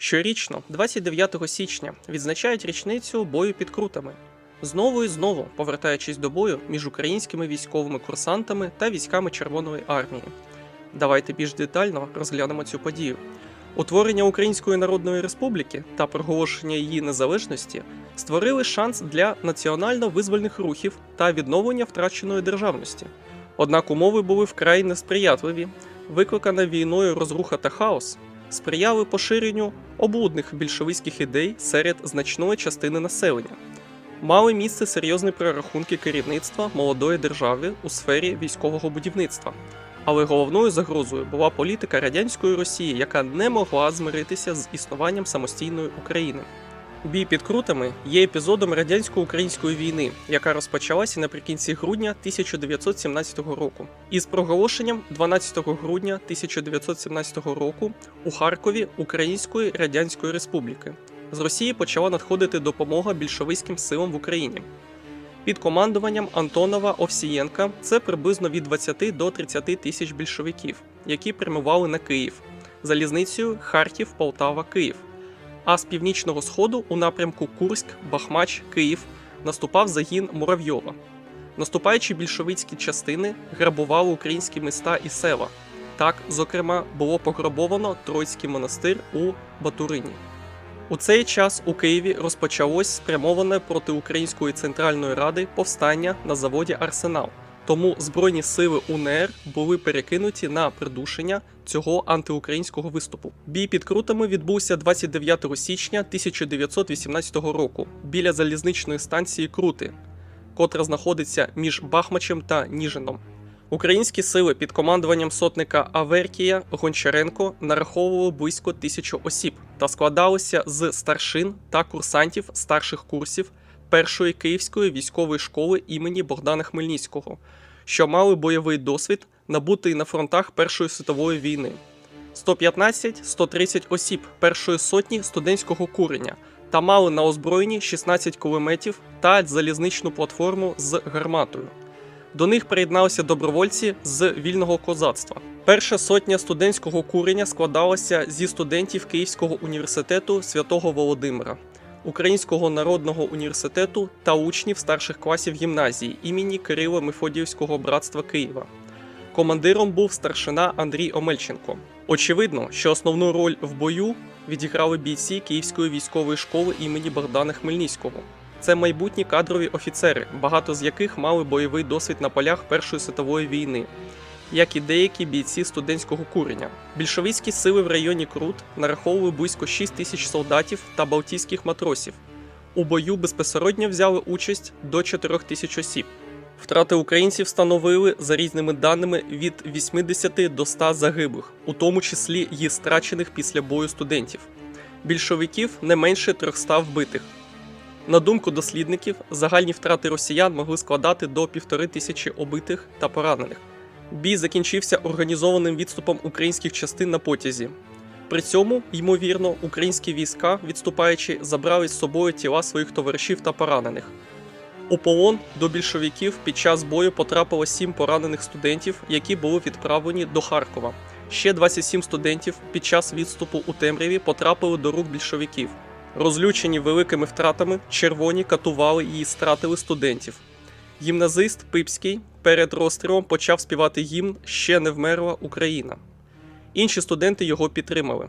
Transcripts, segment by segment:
Щорічно, 29 січня, відзначають річницю бою під крутами. Знову і знову повертаючись до бою між українськими військовими курсантами та військами Червоної армії. Давайте більш детально розглянемо цю подію. Утворення Української Народної Республіки та проголошення її незалежності створили шанс для національно-визвольних рухів та відновлення втраченої державності. Однак умови були вкрай несприятливі, викликана війною розруха та хаос сприяли поширенню облудних більшовицьких ідей серед значної частини населення. Мали місце серйозні прорахунки керівництва молодої держави у сфері військового будівництва. Але головною загрозою була політика радянської Росії, яка не могла змиритися з існуванням самостійної України. Бій під крутами є епізодом радянсько-української війни, яка розпочалася наприкінці грудня 1917 року. Із проголошенням 12 грудня 1917 року у Харкові Української Радянської Республіки з Росії почала надходити допомога більшовицьким силам в Україні. Під командуванням Антонова Овсієнка це приблизно від 20 до 30 тисяч більшовиків, які прямували на Київ залізницею Харків, Полтава, Київ. А з північного сходу у напрямку Курськ, Бахмач, Київ наступав загін Муравйова. Наступаючі більшовицькі частини грабували українські міста і села. Так, зокрема, було пограбовано Троїцький монастир у Батурині. У цей час у Києві розпочалось спрямоване проти Української центральної ради повстання на заводі Арсенал. Тому збройні сили УНР були перекинуті на придушення цього антиукраїнського виступу. Бій під крутами відбувся 29 січня 1918 року біля залізничної станції Крути, котра знаходиться між Бахмачем та Ніжином. Українські сили під командуванням сотника Аверкія Гончаренко нараховували близько тисячі осіб та складалися з старшин та курсантів старших курсів першої київської військової школи імені Богдана Хмельницького, що мали бойовий досвід, набутий на фронтах Першої світової війни. 115-130 осіб першої сотні студентського курення та мали на озброєнні 16 кулеметів та залізничну платформу з гарматою. До них приєдналися добровольці з вільного козацтва. Перша сотня студентського курення складалася зі студентів Київського університету святого Володимира, Українського народного університету та учнів старших класів гімназії імені Кирила Мефодіївського братства Києва. Командиром був старшина Андрій Омельченко. Очевидно, що основну роль в бою відіграли бійці Київської військової школи імені Богдана Хмельницького. Це майбутні кадрові офіцери, багато з яких мали бойовий досвід на полях Першої світової війни, як і деякі бійці студентського курення. Більшовицькі сили в районі Крут нараховували близько 6 тисяч солдатів та балтійських матросів. У бою безпосередньо взяли участь до 4 тисяч осіб. Втрати українців становили за різними даними від 80 до 100 загиблих, у тому числі й страчених після бою студентів. Більшовиків не менше 300 вбитих. На думку дослідників, загальні втрати росіян могли складати до півтори тисячі убитих та поранених. Бій закінчився організованим відступом українських частин на потязі. При цьому, ймовірно, українські війська, відступаючи, забрали з собою тіла своїх товаришів та поранених. У полон до більшовиків під час бою потрапило сім поранених студентів, які були відправлені до Харкова. Ще 27 студентів під час відступу у темряві потрапили до рук більшовиків. Розлючені великими втратами, червоні катували і стратили студентів. Гімназист Пипський перед розстрілом почав співати гімн Ще не вмерла Україна. Інші студенти його підтримали.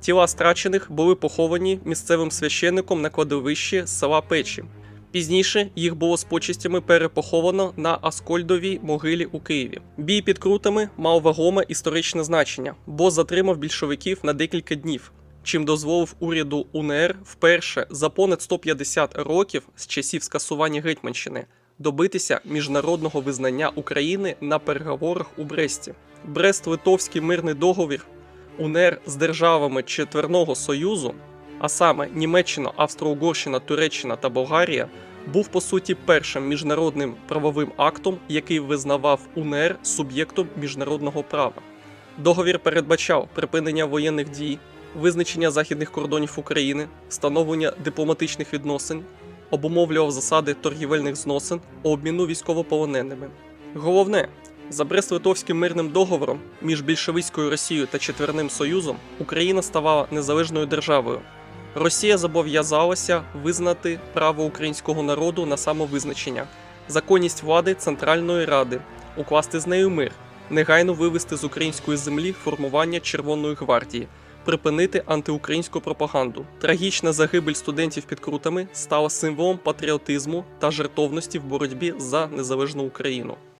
Тіла страчених були поховані місцевим священником на кладовищі села Печі. Пізніше їх було з почестями перепоховано на Аскольдовій могилі у Києві. Бій під крутами мав вагоме історичне значення, бо затримав більшовиків на декілька днів, чим дозволив уряду УНР вперше за понад 150 років з часів скасування Гетьманщини добитися міжнародного визнання України на переговорах у Бресті. Брест-Литовський мирний договір УНР з державами Четверного Союзу, а саме Німеччина, Австро-Угорщина, Туреччина та Болгарія, був по суті першим міжнародним правовим актом, який визнавав УНР суб'єктом міжнародного права. Договір передбачав припинення воєнних дій, визначення західних кордонів України, встановлення дипломатичних відносин, обумовлював засади торгівельних зносин, обміну військовополоненими. Головне, За Брест-Литовським мирним договором між більшовицькою Росією та Четверним Союзом Україна ставала незалежною державою. Росія зобов'язалася визнати право українського народу на самовизначення, законність влади Центральної Ради, укласти з нею мир, негайно вивести з української землі формування Червоної гвардії, припинити антиукраїнську пропаганду. Трагічна загибель студентів під крутами стала символом патріотизму та жертовності в боротьбі за незалежну Україну.